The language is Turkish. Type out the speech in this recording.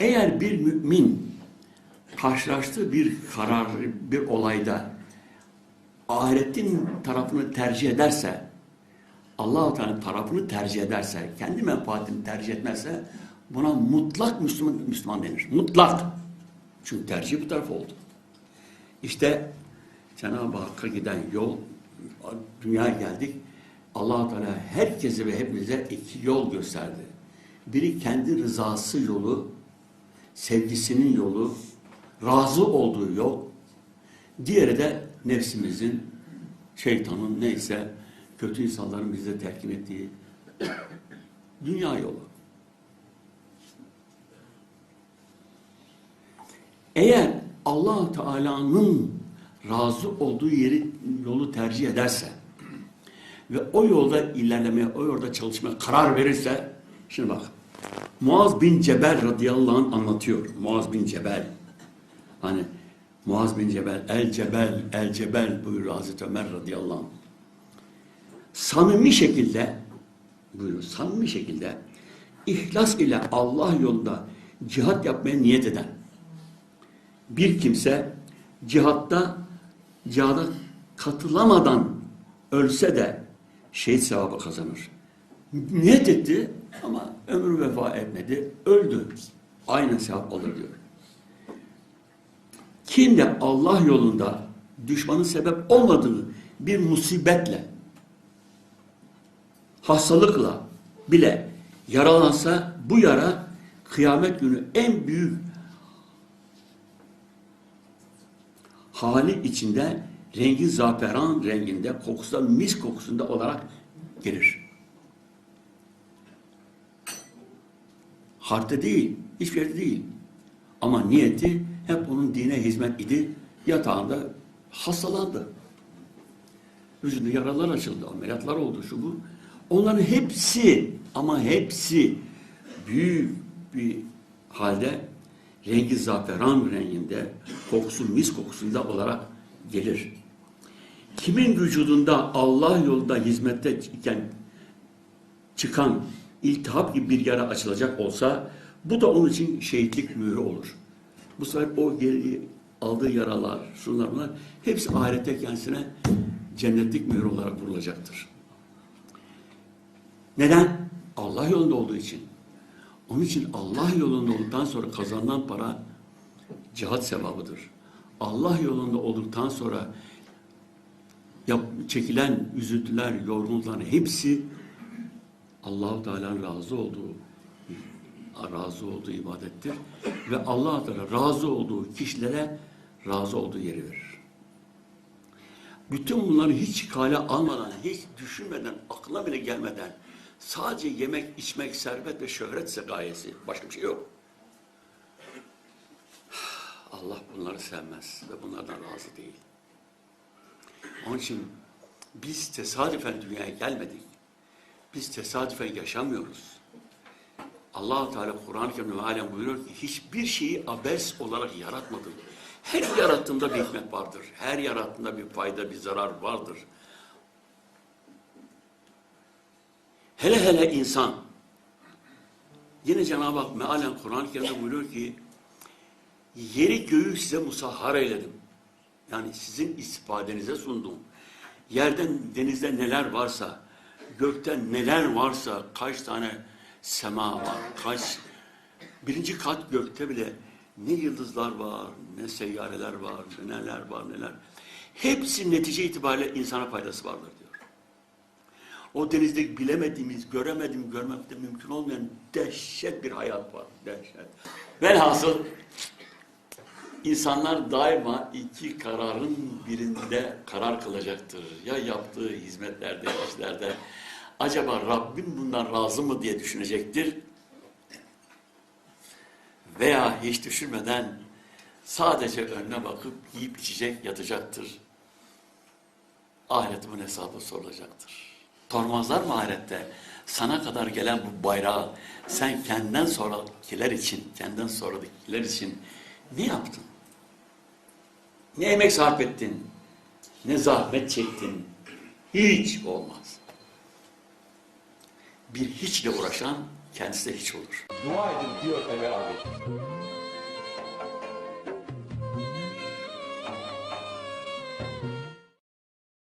Eğer bir mümin karşılaştığı bir karar, bir olayda ahiretin tarafını tercih ederse, Allah-u Teala'nın tarafını tercih ederse, kendi menfaatini tercih etmezse buna mutlak Müslüman, Müslüman denir. Mutlak. Çünkü tercih bu taraf oldu. İşte Cenab-ı Hakk'a giden yol, dünyaya geldik. allah Teala herkese ve hepimize iki yol gösterdi. Biri kendi rızası yolu, sevgisinin yolu, razı olduğu yol. Diğeri de nefsimizin, şeytanın neyse kötü insanların bize telkin ettiği dünya yolu. Eğer allah Teala'nın razı olduğu yeri yolu tercih ederse ve o yolda ilerlemeye, o yolda çalışmaya karar verirse şimdi bak Muaz bin Cebel radıyallahu anh anlatıyor. Muaz bin Cebel. Hani Muaz bin Cebel, El Cebel, El Cebel buyuruyor Hazreti Ömer radıyallahu anh. Samimi şekilde buyuruyor, samimi şekilde ihlas ile Allah yolunda cihat yapmaya niyet eden bir kimse cihatta cihada katılamadan ölse de şehit sevabı kazanır. Niyet etti ama ömrü vefa etmedi, öldü. Aynı sevap alır diyor. Kim de Allah yolunda düşmanın sebep olmadığı bir musibetle, hastalıkla bile yaralansa bu yara kıyamet günü en büyük hali içinde rengi zaferan renginde, kokusu mis kokusunda olarak gelir. Harpte değil, hiçbir yerde değil. Ama niyeti hep onun dine hizmet idi. Yatağında hastalandı. Vücudunda yaralar açıldı, ameliyatlar oldu, şu bu. Onların hepsi ama hepsi büyük bir halde rengi zaferan renginde, kokusu mis kokusunda olarak gelir. Kimin vücudunda Allah yolunda hizmette iken çıkan iltihap gibi bir yara açılacak olsa bu da onun için şehitlik mührü olur. Bu sefer o geri aldığı yaralar, şunlar bunlar hepsi ahirette kendisine cennetlik mührü olarak vurulacaktır. Neden? Allah yolunda olduğu için. Onun için Allah yolunda olduktan sonra kazanılan para cihat sevabıdır. Allah yolunda olduktan sonra yap, çekilen üzüntüler, yorgunlukların hepsi Allahu Teala'nın razı olduğu razı olduğu ibadettir ve Allah Teala razı olduğu kişilere razı olduğu yeri verir. Bütün bunları hiç kale almadan, hiç düşünmeden, aklına bile gelmeden sadece yemek, içmek, servet ve şöhretse gayesi. Başka bir şey yok. Allah bunları sevmez ve bunlardan razı değil. Onun için biz tesadüfen dünyaya gelmedik. Biz tesadüfen yaşamıyoruz. allah Teala Kur'an-ı Kerim'de buyuruyor ki hiçbir şeyi abes olarak yaratmadım. Her yarattığında bir hikmet vardır. Her yarattığında bir fayda, bir zarar vardır. Hele hele insan. Yine Cenab-ı Hak mealen Kur'an-ı Kerim'de buyuruyor ki yeri göğü size musahhar eyledim. Yani sizin istifadenize sundum. Yerden, denizde neler varsa, gökten neler varsa, kaç tane sema var, kaç birinci kat gökte bile ne yıldızlar var, ne seyyareler var, neler var, neler. Hepsi netice itibariyle insana faydası vardır diyor. O denizde bilemediğimiz, göremediğimiz, görmek de mümkün olmayan dehşet bir hayat var. Dehşet. Velhasıl insanlar daima iki kararın birinde karar kılacaktır. Ya yaptığı hizmetlerde, işlerde acaba Rabbim bundan razı mı diye düşünecektir. Veya hiç düşünmeden sadece önüne bakıp yiyip içecek yatacaktır. Ahiretimin hesabı sorulacaktır. Tormazlar mı ahirette? Sana kadar gelen bu bayrağı sen kendinden sonrakiler için, kendinden sonrakiler için ne yaptın? Ne emek sarf ettin? Ne zahmet çektin? Hiç olmaz. Bir hiçle uğraşan kendisi de hiç olur. Dua edin diyor Ömer abi.